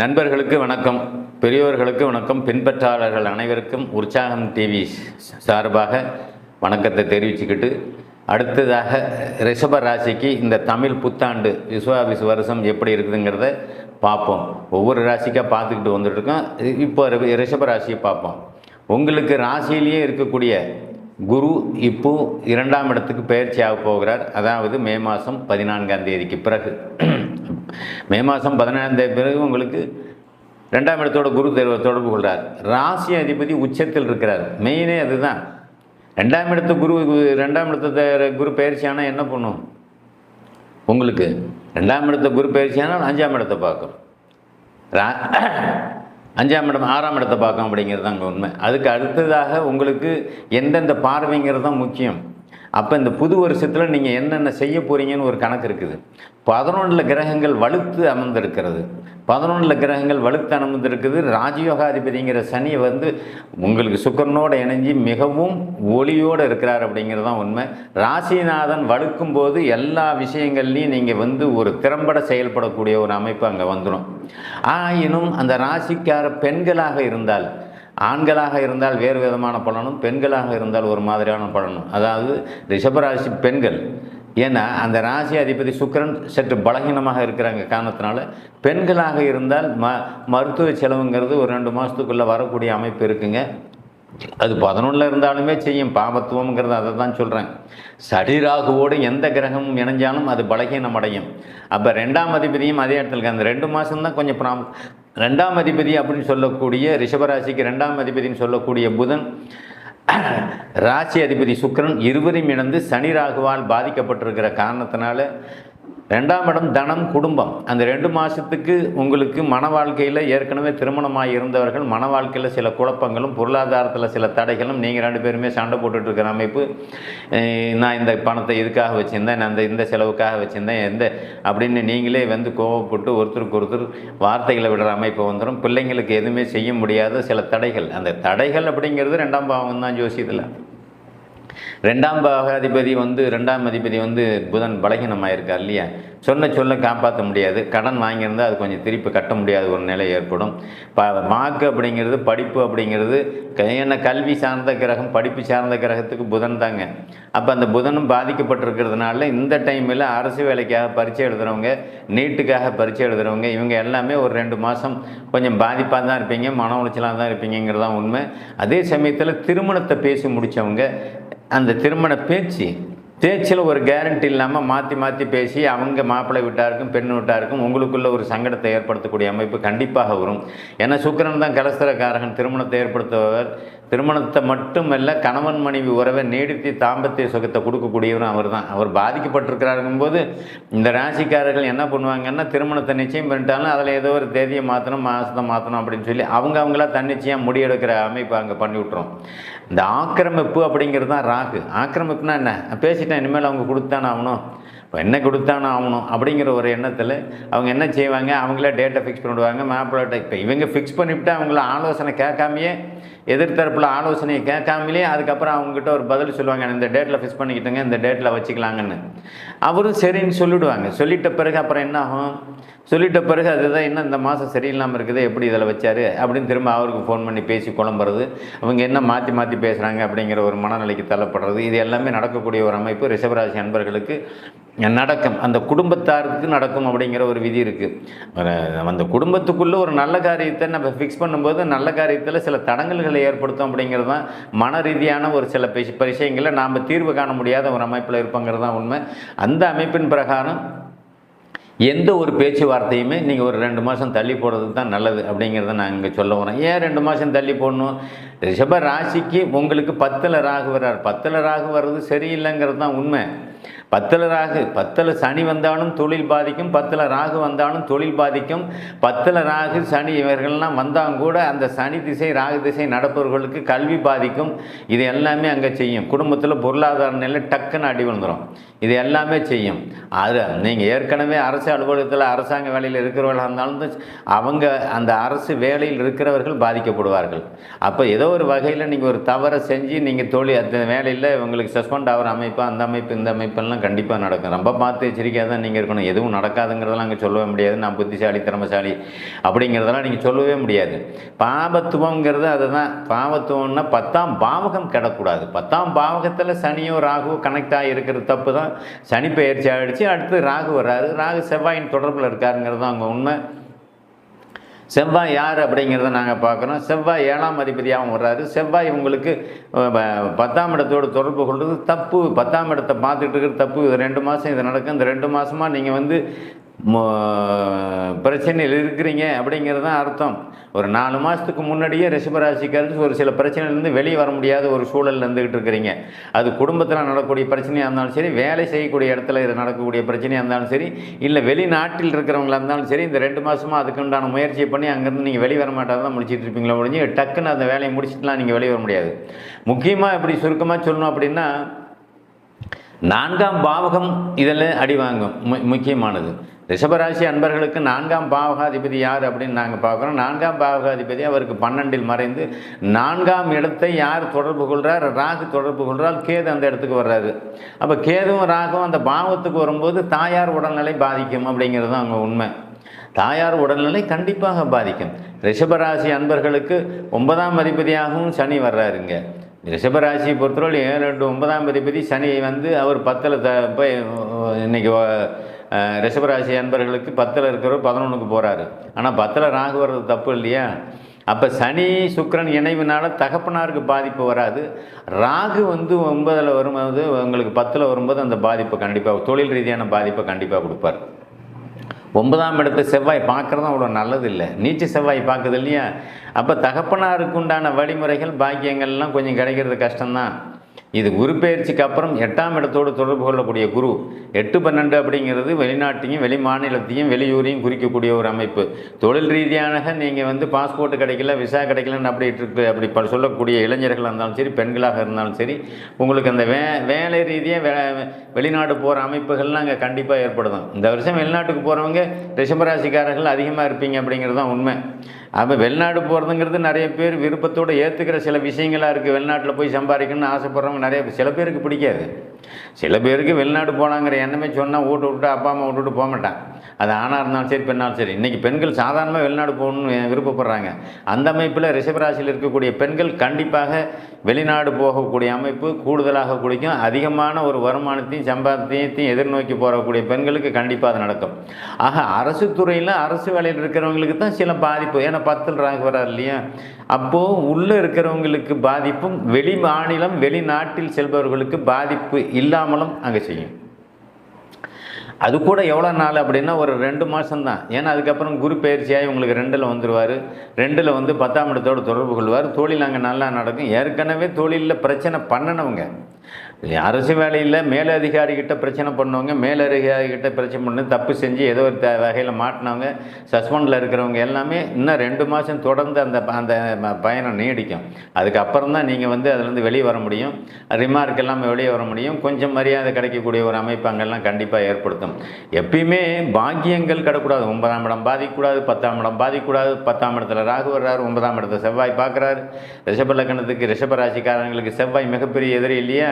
நண்பர்களுக்கு வணக்கம் பெரியோர்களுக்கு வணக்கம் பின்பற்றாளர்கள் அனைவருக்கும் உற்சாகம் டிவி சார்பாக வணக்கத்தை தெரிவிச்சுக்கிட்டு அடுத்ததாக ரிஷப ராசிக்கு இந்த தமிழ் புத்தாண்டு விஸ்வாபிஸ் வருஷம் எப்படி இருக்குதுங்கிறத பார்ப்போம். ஒவ்வொரு ராசிக்காக பார்த்துக்கிட்டு வந்துட்டுருக்கோம். இப்போ ரிஷப ராசியை பார்ப்போம். உங்களுக்கு ராசியிலேயே இருக்கக்கூடிய குரு இப்போ இரண்டாம் இடத்துக்கு பயிற்சி ஆக போகிறார். அதாவது மே மாதம் பதினான்காம் தேதிக்கு பிறகு. மே மாதம் பதினேழாம் தேதி பிறகு உங்களுக்கு ரெண்டாம் இடத்தோட குரு தெரு தொடர்பு கொள்கிறார் ராசி அதிபதி உச்சத்தில் இருக்கிறார். மெயினே அதுதான். ரெண்டாம் இடத்து குரு ரெண்டாம் இடத்த குரு பயிற்சியானால் என்ன பண்ணும்? உங்களுக்கு ரெண்டாம் இடத்த குரு பயிற்சியானால் அஞ்சாம் இடத்தை பார்க்கும் ரா- அஞ்சாம் இடம் ஆறாம் இடத்தை பார்க்கும் அப்படிங்கிறது தான் உண்மை. அதுக்கு அடுத்ததாக உங்களுக்கு எந்தெந்த பார்வைங்கிறது தான் முக்கியம். அப்போ இந்த புது வருஷத்தில் நீங்கள் என்னென்ன செய்ய போகிறீங்கன்னு ஒரு கணக்கு இருக்குது. பதினொன்றில் கிரகங்கள் வலுத்து அமர்ந்திருக்கிறது. பதினொன்றில் கிரகங்கள் வலுத்து அமர்ந்திருக்குது. ராஜயோகாதிபதிங்கிற சனி வந்து உங்களுக்கு சுக்கரனோடு இணைஞ்சி மிகவும் ஒளியோடு இருக்கிறார் அப்படிங்கிறது தான் உண்மை. ராசிநாதன் வலுக்கும் போது எல்லா விஷயங்கள்லையும் நீங்கள் வந்து ஒரு திறம்பட செயல்படக்கூடிய ஒரு அமைப்பு அங்கே வந்துடும் ஆயினும் அந்த ராசிக்கார பெண்களாக இருந்தால் ஆண்களாக இருந்தால் வேறு விதமான பலனும் பெண்களாக இருந்தால் ஒரு மாதிரியான பலனும். அதாவது ரிஷபராசி பெண்கள். ஏன்னா அந்த ராசி அதிபதி சுக்கரன் சற்று பலகீனமாக இருக்கிறாங்க காரணத்தினால. பெண்களாக இருந்தால் ம மருத்துவ செலவுங்கிறது ஒரு ரெண்டு மாதத்துக்குள்ளே வரக்கூடிய அமைப்பு இருக்குங்க. அது பதினொன்றில் இருந்தாலுமே செய்யும். பாபத்துவம்ங்கிறது அதை தான் சொல்கிறேன் சடிராகுவோடு எந்த கிரகமும் இணைஞ்சாலும் அது பலகீனம் அடையும் அப்போ ரெண்டாம் அதிபதியும் அதே இடத்துல அந்த ரெண்டு மாதம்தான் கொஞ்சம் ப்ராப் ரெண்டாம் அதிபதி அப்படின்னு சொல்லக்கூடிய ரிஷபராசிக்கு ரெண்டாம் அதிபதின்னு சொல்லக்கூடிய புதன் ராசி அதிபதி சுக்கிரன் இருவரும் இணைந்து சனி ராகுவால் பாதிக்கப்பட்டிருக்கிற காரணத்தினால ரெண்டாம் இடம் தனம் குடும்பம். அந்த ரெண்டு மாதத்துக்கு உங்களுக்கு மன வாழ்க்கையில் ஏற்கனவே திருமணமாக இருந்தவர்கள் மன வாழ்க்கையில் சில குழப்பங்களும் பொருளாதாரத்தில் சில தடைகளும் நீங்கள் ரெண்டு பேருமே சண்டை போட்டுட்ருக்கிற அமைப்பு. நான் இந்த பணத்தை இதுக்காக வச்சுருந்தேன் நான் இந்த இந்த செலவுக்காக வச்சுருந்தேன் எந்த அப்படின்னு நீங்களே வந்து கோவப்பட்டு ஒருத்தருக்கு ஒருத்தர் வார்த்தைகளை விடுற அமைப்பு வந்துடும் பிள்ளைங்களுக்கு எதுவுமே செய்ய முடியாத சில தடைகள். அந்த தடைகள் அப்படிங்கிறது ரெண்டாம் பாவம் தான் ஜோசியத்தில். ரெண்டாம் பாகாதிபதி வந்து ரெண்டாம் அதிபதி வந்து புதன் பலகீனமாயிருக்கார் இல்லையா? சொன்ன சொல்ல காப்பாற்ற முடியாது. கடன் வாங்கியிருந்தால் அது கொஞ்சம் திருப்பி கட்ட முடியாத ஒரு நிலை ஏற்படும். ப வாக்கு அப்படிங்கிறது படிப்பு அப்படிங்கிறது க- என்ன கல்வி சார்ந்த கிரகம் படிப்பு சார்ந்த கிரகத்துக்கு புதன் தாங்க. அப்போ அந்த புதனும் பாதிக்கப்பட்டிருக்கிறதுனால இந்த டைமில் அரசு வேலைக்காக பரீட்சை எழுதுகிறவங்க நீட்டுக்காக பரீட்சை எழுதுகிறவங்க இவங்க எல்லாமே ஒரு ரெண்டு மாதம் கொஞ்சம் பாதிப்பாக தான் இருப்பீங்க மன உளைச்சலாக தான் இருப்பீங்கிறதான் உண்மை. அதே சமயத்தில் திருமணத்தை பேசி முடித்தவங்க அந்த திருமண பேச்சு பேச்சில் ஒரு கேரண்டி இல்லாமல் மாற்றி மாற்றி பேசி அவங்க மாப்பிள்ளை விட்டாருக்கும் பெண் விட்டாருக்கும் உங்களுக்குள்ள ஒரு சங்கடத்தை ஏற்படுத்தக்கூடிய அமைப்பு கண்டிப்பாக வரும். ஏன்னா சுக்கிரன் தான் கலஸ்தரக்காரகன் திருமணத்தை ஏற்படுத்துபவர். திருமணத்தை மட்டுமல்ல கணவன் மனைவி உறவை நீடித்து தாம்பத்திய சுகத்தை கொடுக்கக்கூடியவரும் அவர் தான் அவர் பாதிக்கப்பட்டிருக்கிறாருங்கும் போது இந்த ராசிக்காரர்கள் என்ன பண்ணுவாங்கன்னா திருமணத்தை நிச்சயம் பண்ணிட்டாலும் அதில் ஏதோ ஒரு தேதியை மாற்றணும் மாதத்தை மாற்றணும் அப்படின்னு சொல்லி அவங்க அவங்களா தன்னிச்சையாக முடிவெடுக்கிற அமைப்பு அங்கே பண்ணி விட்றோம் இந்த ஆக்கிரமிப்பு அப்படிங்கிறது தான் ராகு. ஆக்கிரமிப்புனா என்ன? பேசிட்டேன் இனிமேல் அவங்க கொடுத்தானே ஆகணும். இப்போ என்ன கொடுத்தானே ஆகணும் அப்படிங்கிற ஒரு எண்ணத்தில் அவங்க என்ன செய்வாங்க? அவங்களே டேட்டை ஃபிக்ஸ் பண்ணிவிடுவாங்க மாப்பிள்ளை இப்போ இவங்க ஃபிக்ஸ் பண்ணிவிட்டு அவங்கள ஆலோசனை கேட்காமையே எதிர்த்தரப்பில் ஆலோசனையை கேட்காமலே அதுக்கப்புறம் அவங்ககிட்ட ஒரு பதில் சொல்லுவாங்க இந்த டேட்டில் ஃபிக்ஸ் பண்ணிக்கிட்டுங்க இந்த டேட்டில் வச்சுக்கலாங்கன்னு. அவரும் சரின்னு சொல்லிவிடுவாங்க சொல்லிட்ட பிறகு அப்புறம் என்ன ஆகும்? சொல்லிட்ட பிறகு அதுதான் என்ன இந்த மாதம் சரியில்லாமல் இருக்குது எப்படி இதில் வச்சார்? அப்படின்னு திரும்ப அவருக்கு ஃபோன் பண்ணி பேசி குழம்புறது. அவங்க என்ன மாற்றி மாற்றி பேசுகிறாங்க அப்படிங்கிற ஒரு மனநிலைக்கு தள்ளப்படுறது. இது எல்லாமே நடக்கக்கூடிய ஒரு அமைப்பு. ரிஷபராசி அன்பர்களுக்கு நடக்கும். அந்த குடும்பத்தாருக்கு நடக்கும் அப்படிங்கிற ஒரு விதி இருக்குது அந்த குடும்பத்துக்குள்ளே ஒரு நல்ல காரியத்தை நம்ம ஃபிக்ஸ் பண்ணும்போது நல்ல காரியத்தில் சில தடங்கல்கள் ஏற்படுத்தும் அப்படிங்கிறது தான் மன ரீதியான ஒரு சில விஷயங்களை நாம் தீர்வு காண முடியாத ஒரு அமைப்பில் இருப்பங்கிறது தான் உண்மை. அந்த அமைப்பின் பிரகாரம் எந்த ஒரு பேச்சுவார்த்தையுமே நீங்கள் ஒரு ரெண்டு மாதம் தள்ளி போடுறது தான் நல்லது அப்படிங்கிறத நான் இங்கே சொல்ல வரேன். ஏன் ரெண்டு மாதம் தள்ளி போடணும்? ரிஷப ராசிக்கு உங்களுக்கு பத்தில் ராகு வர்றார். பத்தில் ராகு வர்றது சரியில்லைங்கிறது தான் உண்மை. பத்தில் ராகு பத்தில் சனி வந்தாலும் தொழில் பாதிக்கும் பத்தில் ராகு வந்தாலும் தொழில் பாதிக்கும். பத்தில் ராகு சனி இவர்கள்லாம் வந்தாலும் கூட அந்த சனி திசை ராகு திசை நடப்பவர்களுக்கு கல்வி பாதிக்கும். இது எல்லாமே அங்கே செய்யும். குடும்பத்தில் பொருளாதார நிலை டக்குன்னு அடி விழுந்துடும் இது எல்லாமே செய்யும். அது நீங்கள் ஏற்கனவே அரசு அலுவலகத்தில் அரசாங்க வேலையில் இருக்கிறவர்களாக இருந்தாலும் அவங்க அந்த அரசு வேலையில் இருக்கிறவர்கள் பாதிக்கப்படுவார்கள். அப்போ ஏதோ ஒரு வகையில் நீங்கள் ஒரு தவறை செஞ்சு நீங்கள் தொழில் அந்த வேலையில் உங்களுக்கு சஸ்பெண்ட் ஆகிற அமைப்பு அந்த அமைப்பு இந்த அமைப்பெல்லாம் கண்டிப்பாக நடக்கும். ரொம்ப பார்த்து எச்சரிக்கையாக தான் நீங்கள் இருக்கணும். எதுவும் நடக்காதுங்கிறதெல்லாம் அங்கே சொல்லவே முடியாது. நான் புத்திசாலி திறமசாலி அப்படிங்கிறதெல்லாம் நீங்கள் சொல்லவே முடியாது. பாபத்துவங்கிறது அதுதான். பாவத்துவம்னா பத்தாம் பாவகம் கிடக்கூடாது. பத்தாம் பாவகத்தில் சனியோ ராகுவோ கனெக்ட் ஆகி இருக்கிறது தப்பு தான் சனி பயிற்சி ஆகிடுச்சு அடுத்து ராகு வராது ராகு செவ்வாயின் தொடர்பில் இருக்காருங்கிறது தான் அவங்க உண்மை. செவ்வாய் யார் அப்படிங்கிறத நாங்கள் பார்க்குறோம். செவ்வாய் ஏழாம் அதிபதியாகவும் வர்றாரு. செவ்வாய் உங்களுக்கு பத்தாம் இடத்தோடு தொடர்பு கொள்வது தப்பு. பத்தாம் இடத்தை பார்த்துட்டு இருக்கிற தப்பு. இது ரெண்டு மாதம் இது நடக்கும். இந்த ரெண்டு மாதமாக நீங்கள் வந்து பிரச்சனையில் இருக்கிறீங்க அப்படிங்கிறது தான் அர்த்தம். ஒரு நாலு மாதத்துக்கு முன்னாடியே ரிஷபராசிக்காரர்கள் ஒரு சில பிரச்சனையிலேருந்து வெளியே வர முடியாத ஒரு சூழல்ல இருந்துக்கிட்டு இருக்கிறீங்க. அது குடும்பத்தில் நடக்கக்கூடிய பிரச்சனையாக இருந்தாலும் சரி வேலை செய்யக்கூடிய இடத்துல இது நடக்கக்கூடிய பிரச்சனையாக இருந்தாலும் சரி இல்லை வெளிநாட்டில் இருக்கிறவங்களா இருந்தாலும் சரி இந்த ரெண்டு மாதமாக அதுக்குண்டான முயற்சியை பண்ணி அங்கேருந்து நீங்கள் வெளியே வர மாட்டாங்க தான் முடிச்சுட்டு இருப்பீங்களா முடிஞ்சு டக்குன்னு அந்த வேலையை முடிச்சிட்டுலாம் நீங்கள் வெளியே வர முடியாது. முக்கியமாக இப்படி சுருக்கமாக சொல்லணும் அப்படின்னா நான்காம் பாவகம் இதில் அடி வாங்கும் மு- முக்கியமானது. ரிஷபராசி அன்பர்களுக்கு நான்காம் பாவகாதிபதி யார் அப்படின்னு நாங்கள் பார்க்குறோம். நான்காம் பாவகாதிபதி அவருக்கு பன்னெண்டில் மறைந்து நான்காம் இடத்தை யார் தொடர்பு கொள்கிறார் ராகு தொடர்பு கொள்கிறால் கேது அந்த இடத்துக்கு வர்றாரு. அப்போ கேதுவும் ராகும் அந்த பாவத்துக்கு வரும்போது தாயார் உடல்நிலை பாதிக்கும் அப்படிங்கிறது தான் அவங்க உண்மை. தாயார் உடல்நிலை கண்டிப்பாக பாதிக்கும். ரிஷபராசி அன்பர்களுக்கு ஒன்பதாம் அதிபதியாகவும் சனி வர்றாருங்க ரிஷபராசியை பொறுத்தவரை ஏழு ரெண்டு ஒன்பதாம் அதிபதி சனி வந்து அவர் பத்தில் த போய் இன்னைக்கு ரிஷபராசி அன்பர்களுக்கு பத்தில் இருக்கிறவர் பதினொன்றுக்கு போகிறாரு ஆனால் பத்தில் ராகு வர்றது தப்பு இல்லையா? அப்போ சனி சுக்கிரன் இணைவினால தகப்பனாருக்கு பாதிப்பு வராது. ராகு வந்து ஒன்பதில் வரும்போது உங்களுக்கு பத்தில் வரும்போது அந்த பாதிப்பை கண்டிப்பாக தொழில் ரீதியான பாதிப்பை கண்டிப்பாக கொடுப்பார். ஒன்பதாம் இடத்து செவ்வாய் பார்க்குறதும் அவ்வளோ நல்லது இல்லை நீச்ச செவ்வாய் பார்க்குது இல்லையா? அப்போ தகப்பனாருக்கு உண்டான வழிமுறைகள் பாக்கியங்கள்லாம் கொஞ்சம் கிடைக்கிறது கஷ்டம்தான். இது குரு பயிற்சிக்கு அப்புறம் எட்டாம் இடத்தோடு தொடர்பு கொள்ளக்கூடிய குரு. எட்டு பன்னெண்டு அப்படிங்கிறது வெளிநாட்டையும் வெளி மாநிலத்தையும் வெளியூரையும் குறிக்கக்கூடிய ஒரு அமைப்பு. தொழில் ரீதியாக நீங்கள் வந்து பாஸ்போர்ட் கிடைக்கல விசா கிடைக்கலன்னு அப்படி இருக்கு. அப்படி ப- சொல்லக்கூடிய இளைஞர்களாக இருந்தாலும் சரி பெண்களாக இருந்தாலும் சரி உங்களுக்கு அந்த வே வேலை ரீதியாக வே வெளிநாடு போகிற அமைப்புகள்லாம் அங்கே கண்டிப்பாக ஏற்படுதும் இந்த வருஷம் வெளிநாட்டுக்கு போகிறவங்க ரிஷபராசிக்காரர்கள் அதிகமாக இருப்பீங்க அப்படிங்கிறது தான் உண்மை. அப்போ வெளிநாடு போகிறதுங்கிறது நிறைய பேர் விருப்பத்தோடு ஏற்றுக்கிற சில விஷயங்களாக இருக்குது வெளிநாட்டில் போய் சம்பாதிக்கணும்னு ஆசைப்பட்றவங்க நிறைய பேர். சில பேருக்கு பிடிக்காது. சில பேருக்கு வெளிநாடு போகலாங்கிற எண்ணமே சொன்னால் வீட்டு விட்டு அப்பா அம்மா விட்டுட்டு போக மாட்டான் அது ஆணாக இருந்தாலும் சரி பெண்ணாலும் சரி. இன்றைக்கி பெண்கள் சாதாரணமாக வெளிநாடு போகணும்னு விருப்பப்படுறாங்க. அந்த அமைப்பில் ரிஷபராசியில் இருக்கக்கூடிய பெண்கள் கண்டிப்பாக வெளிநாடு போகக்கூடிய அமைப்பு கூடுதலாக குடிக்கும். அதிகமான ஒரு வருமானத்தையும் சம்பாத்தியத்தையும் எதிர்நோக்கி போகக்கூடிய பெண்களுக்கு கண்டிப்பாக அது நடக்கும். ஆக அரசு துறையில் அரசு வேலையில் இருக்கிறவங்களுக்கு தான் சில பாதிப்பு. ஏன்னா பத்தில் ராகு வரார் இல்லையா? அப்போது உள்ளே இருக்கிறவங்களுக்கு பாதிப்பும் வெளி மாநிலம் வெளிநாட்டில் செல்பவர்களுக்கு பாதிப்பு இல்லாமலும் அங்கே செய்யும். அது கூட எவ்வளோ நாள் அப்படின்னா ஒரு ரெண்டு மாதம் தான் ஏன்னா அதுக்கப்புறம் குரு பயிற்சியாகி உங்களுக்கு ரெண்டில் வந்துடுவார் ரெண்டில் வந்து பத்தாம் இடத்தோடு தொடர்பு கொள்வார். தொழில் அங்கே நல்லா நடக்கும். ஏற்கனவே தொழிலில் பிரச்சனை பண்ணினவங்க. அரசு வேலையில் மேலதிகாரிகிட்ட பிரச்சனை பண்ணவங்க மேலதிகாரிகிட்ட பிரச்சனை பண்ணி தப்பு செஞ்சு ஏதோ ஒரு வகையில் மாட்டினவங்க சஸ்பெண்டில் இருக்கிறவங்க எல்லாமே இன்னும் ரெண்டு மாதம் தொடர்ந்து அந்த அந்த பயணம் நீடிக்கும். அதுக்கப்புறம் தான் நீங்கள் வந்து அதுலேருந்து வெளியே வர முடியும். ரிமார்க் எல்லாமே வெளியே வர முடியும். கொஞ்சம் மரியாதை கிடைக்கக்கூடிய ஒரு அமைப்பு அங்கெல்லாம் கண்டிப்பாக ஏற்படுத்தும். எப்பயுமே பாக்கியங்கள் கிடக்கூடாது. ஒன்பதாம் இடம் பாதிக்கக்கூடாது பத்தாம் இடம் பாதிக்கக்கூடாது. பத்தாம் இடத்துல ராகு வர்றாரு ஒன்பதாம் இடத்துல செவ்வாய் பார்க்குறாரு. ரிஷப லக்கணத்துக்கு ரிஷப ராசிக்காரங்களுக்கு செவ்வாய் மிகப்பெரிய எதிரி இல்லையா?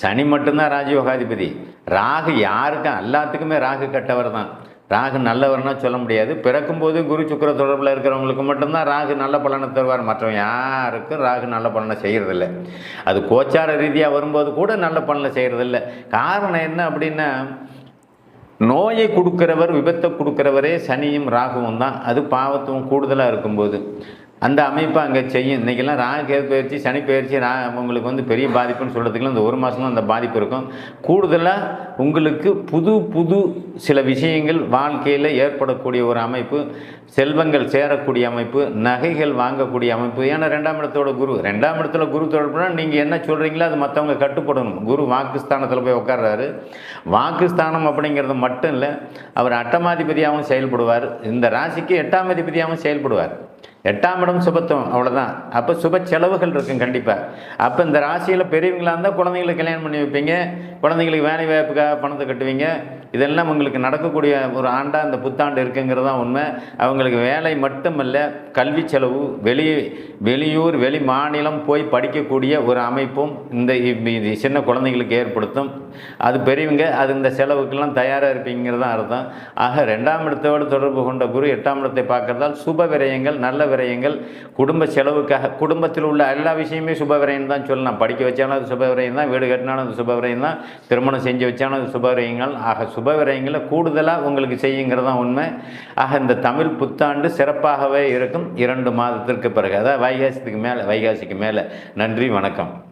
சனி மட்டும்தான் ராஜயோகாதிபதி ராகு யாருக்கும் எல்லாத்துக்குமே ராகு கெட்டவர் தான் ராகு நல்லவர்னா சொல்ல முடியாது. பிறக்கும்போது குரு சுக்கிர தொடர்பில் இருக்கிறவங்களுக்கு மட்டும்தான் ராகு நல்ல பலனை தருவார். மற்றவங்க யாருக்கும் ராகு நல்ல பலனை செய்கிறதில்ல அது கோச்சார ரீதியாக வரும்போது கூட நல்ல பலனை செய்கிறதில்ல காரணம் என்ன அப்படின்னா நோயை கொடுக்குறவர் விபத்தை கொடுக்குறவரே சனியும் ராகுவும் தான். அது பாவத்துவம் கூடுதலாக இருக்கும்போது. அந்த அமைப்பை அங்கே செய்யும். இன்றைக்கெல்லாம் ராகு கேது பயிற்சி சனி பயிற்சி ரா உங்களுக்கு வந்து பெரிய பாதிப்புன்னு சொல்கிறதுக்குலாம் இந்த ஒரு மாதம் அந்த பாதிப்பு இருக்கும். கூடுதலாக உங்களுக்கு புது புது சில விஷயங்கள் வாழ்க்கையில் ஏற்படக்கூடிய ஒரு அமைப்பு செல்வங்கள் சேரக்கூடிய அமைப்பு நகைகள் வாங்கக்கூடிய அமைப்பு. ஏன்னா ரெண்டாம் இடத்தோட குரு. ரெண்டாம் இடத்துல குரு தொடர்புனா நீங்கள் என்ன சொல்கிறீங்களோ அது மற்றவங்க கட்டுப்படணும். குரு வாக்குஸ்தானத்தில் போய் உட்கார்றாரு வாக்குஸ்தானம் அப்படிங்கிறது மட்டும் இல்லை அவர் அட்டமாதிபதியாகவும் செயல்படுவார். இந்த ராசிக்கு எட்டாம் அதிபதியாகவும் செயல்படுவார். எட்டாம் இடம் சுபத்துவம் அவ்வளோதான் அப்போ சுப செலவுகள் இருக்கும் கண்டிப்பாக அப்போ இந்த ராசியில் பெரியவங்களாக இருந்தால் குழந்தைங்களுக்கு கல்யாணம் பண்ணி வைப்பீங்க குழந்தைங்களுக்கு வேலை வாய்ப்புக்காக பணத்தை கட்டுவீங்க இதெல்லாம் உங்களுக்கு நடக்கக்கூடிய ஒரு ஆண்டாக இந்த புத்தாண்டு இருக்குங்கிறது தான் உண்மை. அவங்களுக்கு வேலை மட்டுமல்ல கல்வி செலவு வெளி வெளியூர் வெளி மாநிலம் போய் படிக்கக்கூடிய ஒரு அமைப்பும் இந்த இது சின்ன குழந்தைங்களுக்கு ஏற்படுத்தும். அது பெரியவங்க அது இந்த செலவுக்கெல்லாம் தயாராக இருப்பீங்கிறது தான் அர்த்தம். ஆக ரெண்டாம் இடத்தோடு தொடர்பு கொண்ட குரு எட்டாம் இடத்தை பார்க்குறதால் சுப விரயங்கள் நல்ல விரயங்கள் குடும்ப செலவுக்காக குடும்பத்தில் உள்ள எல்லா விஷயமே சுப விரயம் தான் சொல்லலாம். படிக்க வச்சாலும் அது சுப விரயம் தான் வீடு கட்டினாலும் அது சுப விரயம் தான் திருமணம் செஞ்சு வச்சாலும் அது சுப விரயங்கள். ஆக சுப விரயங்களை கூடுதலாக உங்களுக்கு செய்யுங்கிறது தான் உண்மை. ஆக இந்த தமிழ் புத்தாண்டு சிறப்பாகவே இருக்கும். இரண்டு மாதத்திற்கு பிறகு அதாவது வைகாசத்துக்கு மேலே வைகாசிக்கு மேலே. நன்றி வணக்கம்.